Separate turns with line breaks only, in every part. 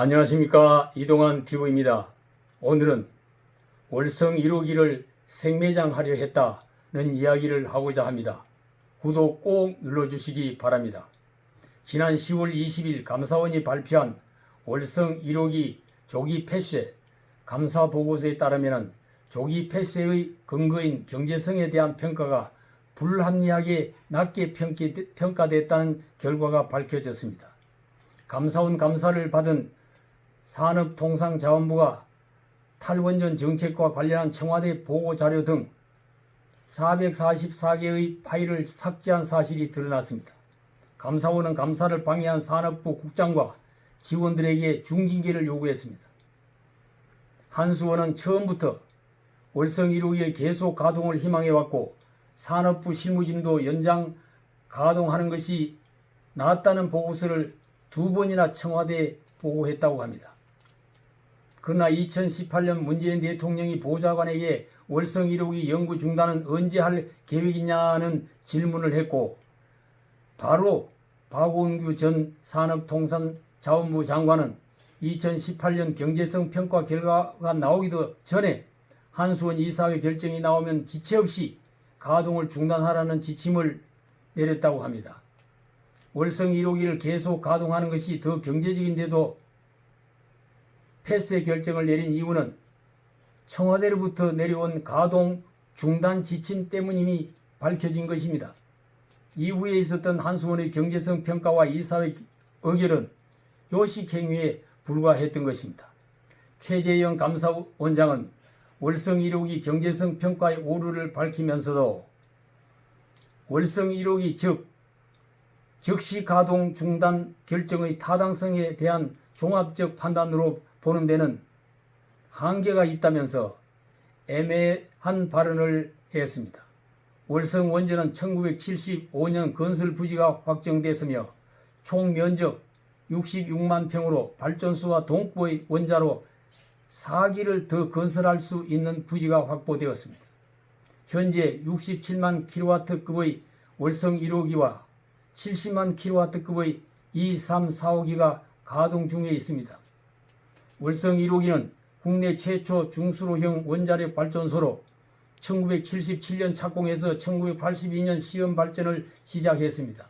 안녕하십니까 이동환 TV입니다. 오늘은 월성 1호기를 생매장하려 했다는 이야기를 하고자 합니다. 구독 꼭 눌러주시기 바랍니다. 지난 10월 20일 감사원이 발표한 월성 1호기 조기 폐쇄 감사 보고서에 따르면 조기 폐쇄의 근거인 경제성에 대한 평가가 불합리하게 낮게 평가됐다는 결과가 밝혀졌습니다. 감사원 감사를 받은 산업통상자원부가 탈원전 정책과 관련한 청와대 보고 자료 등 444개의 파일을 삭제한 사실이 드러났습니다. 감사원은 감사를 방해한 산업부 국장과 직원들에게 중징계를 요구했습니다. 한수원은 처음부터 월성 1호기의 계속 가동을 희망해왔고 산업부 실무진도 연장 가동하는 것이 낫다는 보고서를 두 번이나 청와대에 보고했다고 합니다. 그러나 2018년 문재인 대통령이 보좌관에게 월성 1호기 연구 중단은 언제 할 계획이냐는 질문을 했고 바로 박원규 전 산업통상자원부 장관은 2018년 경제성 평가 결과가 나오기도 전에 한수원 이사회 결정이 나오면 지체 없이 가동을 중단하라는 지침을 내렸다고 합니다. 월성 1호기를 계속 가동하는 것이 더 경제적인데도 패스의 결정을 내린 이유는 청와대로부터 내려온 가동 중단 지침 때문임이 밝혀진 것입니다. 이후에 있었던 한수원의 경제성 평가와 이사회 의결은 요식 행위에 불과했던 것입니다. 최재형 감사원장은 월성 1호기 경제성 평가의 오류를 밝히면서도 월성 1호기 즉 즉시 가동 중단 결정의 타당성에 대한 종합적 판단으로 보는 데는 한계가 있다면서 애매한 발언을 했습니다. 월성 원전은 1975년 건설 부지가 확정됐으며 총 면적 66만 평으로 발전소와 동부의 원자로 4기를 더 건설할 수 있는 부지가 확보되었습니다. 현재 67만 킬로와트급의 월성 1호기와 70만 킬로와트급의 2, 3, 4호기가 가동 중에 있습니다. 월성 1호기는 국내 최초 중수로형 원자력 발전소로 1977년 착공해서 1982년 시험 발전을 시작했습니다.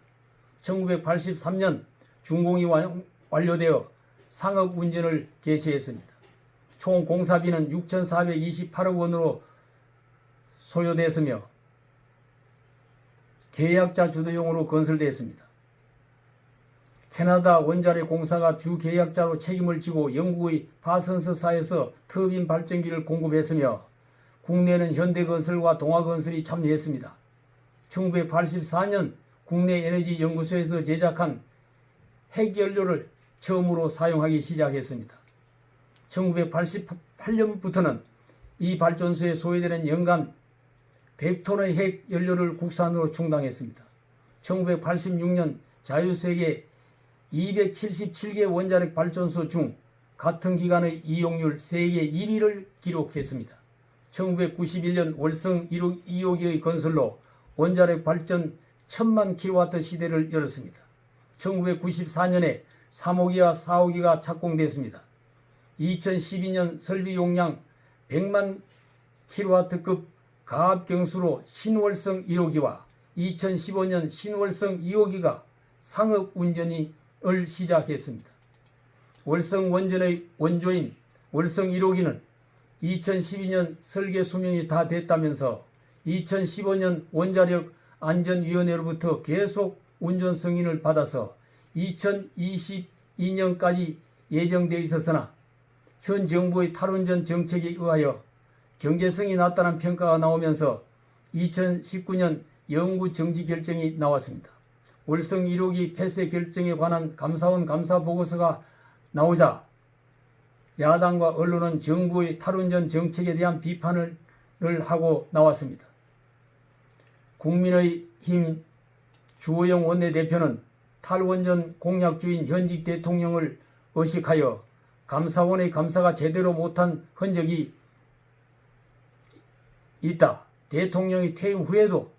1983년 준공이 완- 완료되어 상업 운전을 개시했습니다. 총 공사비는 6,428억 원으로 소요됐으며 계약자 주도용으로 건설됐습니다. 캐나다 원자력 공사가 주 계약자로 책임을 지고 영국의 파선스사에서 터빈 발전기를 공급했으며 국내는 현대건설과 동아건설이 참여했습니다. 1984년 국내 에너지 연구소에서 제작한 핵연료를 처음으로 사용하기 시작했습니다. 1988년부터는 이 발전소에 소요되는 연간 100톤의 핵 연료를 국산으로 충당했습니다. 1986년 자유세계 277개 원자력 발전소 중 같은 기간의 이용률 세계 1위를 기록했습니다. 1991년 월성 1호 2호기의 건설로 원자력 발전 1000만 킬로와트 시대를 열었습니다. 1994년에 3호기와 4호기가 착공됐습니다. 2012년 설비 용량 100만 킬로와트급 가압 경수로 신월성 1호기와 2015년 신월성 2호기가 상업 운전 을 시작했습니다. 월성 원전의 원조인 월성 1호기는 2012년 설계 수명이 다 됐다면서 2015년 원자력 안전위원회로부터 계속 운전 승인을 받아서 2022년까지 예정되어 있었으나 현 정부의 탈원전 정책에 의하여 경제성이 낮다는 평가가 나오면서 2019년 영구 정지 결정이 나왔습니다. 월성 1호기 폐쇄 결정에 관한 감사원 감사 보고서가 나오자 야당과 언론은 정부의 탈원전 정책에 대한 비판을 하고 나왔습니다. 국민의힘 주호영 원내대표는 탈원전 공약주인 현직 대통령을 의식하여 감사원의 감사가 제대로 못한 흔적이 있다. 대통령이 퇴임 후에도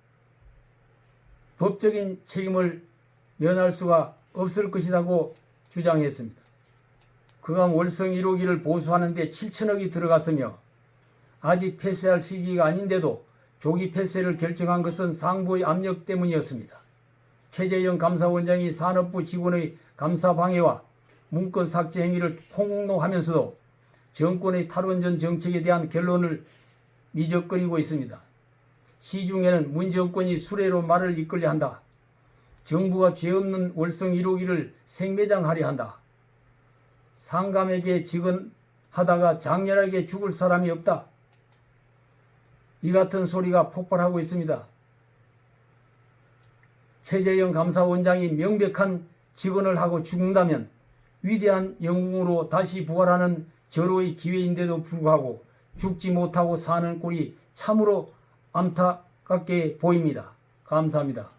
법적인 책임을 면할 수가 없을 것이라고 주장했습니다. 그간 월성 1호기를 보수하는데 7천억이 들어갔으며 아직 폐쇄할 시기가 아닌데도 조기 폐쇄를 결정한 것은 상부의 압력 때문이었습니다. 최재형 감사원장이 산업부 직원의 감사 방해와 문건 삭제 행위를 폭로하면서도 정권의 탈원전 정책에 대한 결론을 미적거리고 있습니다. 시중에는 문 정권이 수레로 말을 이끌려 한다. 정부가 죄 없는 월성 1호기를 생매장하려 한다. 상감에게 직언하다가 장렬하게 죽을 사람이 없다. 이 같은 소리가 폭발하고 있습니다. 최재형 감사원장이 명백한 직언을 하고 죽는다면 위대한 영웅으로 다시 부활하는 절호의 기회인데도 불구하고 죽지 못하고 사는 꼴이 참으로 안타깝게 보입니다. 감사합니다.